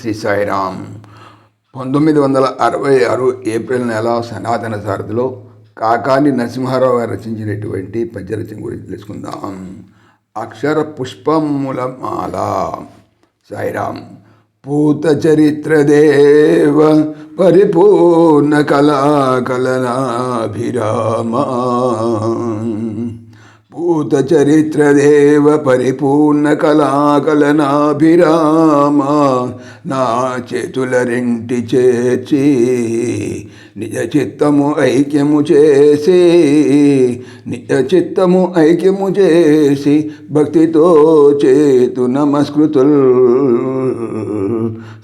శ్రీ సాయిరామ్. పంతొమ్మిది వందల అరవై ఆరు ఏప్రిల్ నెల సనాతన సారథిలో కాకాని నరసింహారావు గారు రచించినటువంటి పద్యరచన గురించి తెలుసుకుందాం. అక్షర పుష్పముల మాల సాయిరామ్ పూత చరిత్ర దేవ పరిపూర్ణ కళా కలనాభిరామా భూత చరిత్రదేవ పరిపూర్ణ కళాకలనాభిరామ నా చేతుల రెంటి చేర్చి నిజ చిత్తము ఐక్యము చేసి నిజ చిత్తము ఐక్యము చేసి భక్తితో చేతు నమస్కృతుల్.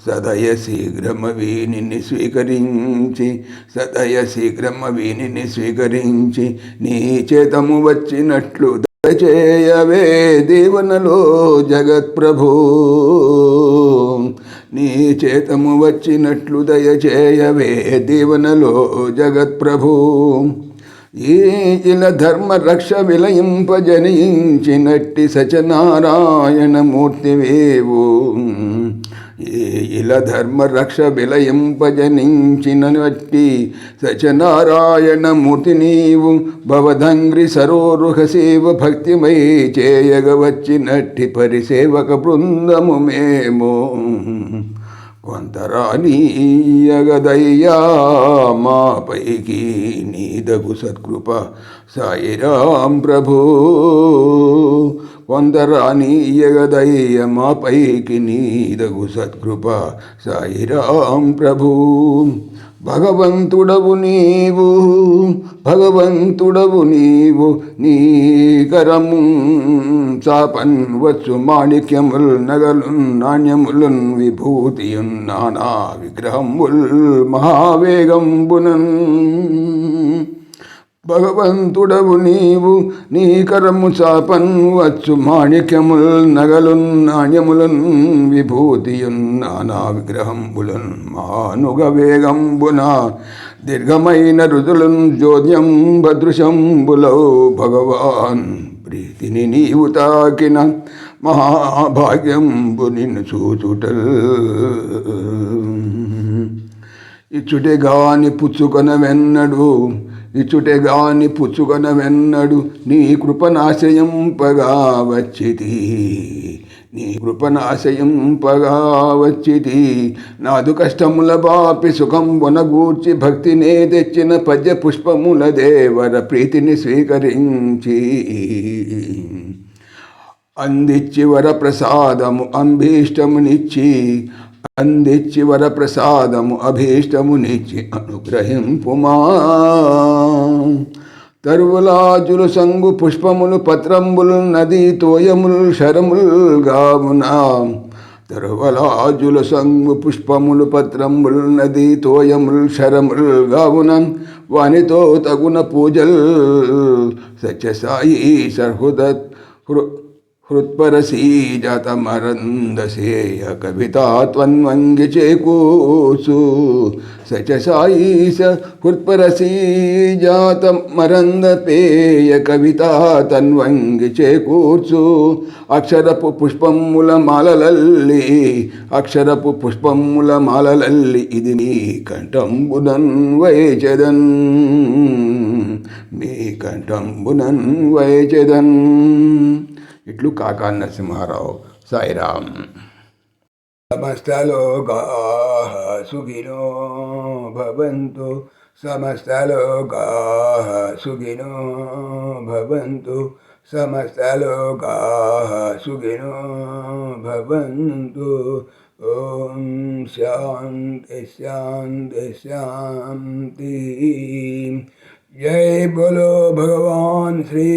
సదయ శీఘ్రమ వీనిని స్వీకరించి సదయ శీఘ్రమ వీనిని స్వీకరించి నీ చేతము వచ్చినట్లు చేయవే దీవనలో జగత్ప్రభు. నీ చేతము వచ్చినట్లు దయచేయవే దీవనలో జగత్ప్రభు. ఈ ఇల ధర్మ రక్ష విలయింపజనించినట్టి సచనారాయణమూర్తివేవు ఇల ధర్మ రక్ష విలయింపజనించినట్టి సత్యనారాయణమూర్తి నీవు భవధంగ్రి సరోరుహ సేవ భక్తిమై చేయగవచ్చినట్టి పరిసేవక బృందము మేము. కొంతరానీయగదయ్యా మాపైకి నీదగు సత్కృప సాయిరాం ప్రభు. కొందరానీయగదయ్య మాపైకి నీదగు సత్కృప సాయిరాం ప్రభు. భగవంతుడవు నీవు భగవంతుడవు నీవు నీ కరము చాపన్ వచ్చు మాణిక్యముల్ నగలున్ నాణ్యములున్ విభూతియున్ నానా విగ్రహముల్ మహావేగంబునన్ భగవంతుడవు నీవు నీ కరము చాపన్ వచ్చు మాణిక్యముల్ నగలున్ నాణ్యములన్ విభూతియున్ నానా విగ్రహంబులన్ మానుగ వేగంబున దీర్ఘమైన రుదులం జోద్యం భదృశంబులౌ భగవాన్. ప్రీతిని నీవు తాకిన మహాభాగ్యంబు నిన్ను చూచుటల్. ఇచ్చుటే గాని పుచ్చుకొన వెన్నడు ఇచ్చుటే గాని పుచ్చుకొన వెన్నడు నీ కృపనాశయంపగా వచ్చితి. నీ కృపనాశయంపగా వచ్చితి. నాదు కష్టముల బాపి సుఖం వనగూర్చి భక్తినే తెచ్చిన పద్య పుష్పముల దేవర ప్రీతిని స్వీకరించి అందిచ్చి వర ప్రసాదము అంభీష్టమునిచ్చి అందిచ్చి వర ప్రసాదము అభీష్టమునిచ్చి అనుగ్రహింపుమా తరువులాజులు సంగు పుష్పములు పత్రంబులు నదీ తోయములు శరములు గావునా. తరువలాజుల సంగు పుష్పములు పత్రములు నదీ తోయములు శరములు గావున. వానితో తగున పూజల్ సత్యసాయి సర్హుద హృత్పరసీజతమరందసేయ కవితా త్వన్వంగి చేకూసు సచసాయీస హృత్పరసీజాతమరందపేయ కవితా తన్వంగి చేకూర్చు అక్షరపు పుష్పముల మాలలల్లి అక్షరపు పుష్పముల మాలలల్లి ఇది నీ కంఠంబునన్ వైచదన్ మీ కంఠంబునన్ వైచదన్ ఇట్లు కాకా నరసింహారావు సాయిరామ్ సమస్తలోకా సుఖినో భవంతు సమస్తలోకా సుఖినో భవంతు సమస్తలోకా సుఖినో భవంతు ఓం శాంతి శాంతి శాంతి जय बोलो भगवान श्री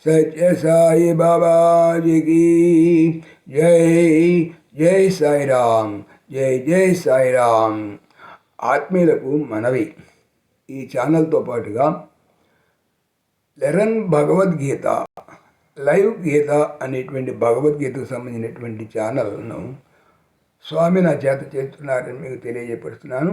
सत्य साई बाबा जी की जय జై సాయిరామ్ జై జై సాయిరామ్ ఆత్మీయులకు మనవి ఈ ఛానల్తో పాటుగా లెరన్ భగవద్గీత లైవ్ గీత అనేటువంటి భగవద్గీతకు సంబంధించినటువంటి ఛానల్ను స్వామి నా చేత చేస్తున్నారని మీకు తెలియజేపరుస్తున్నాను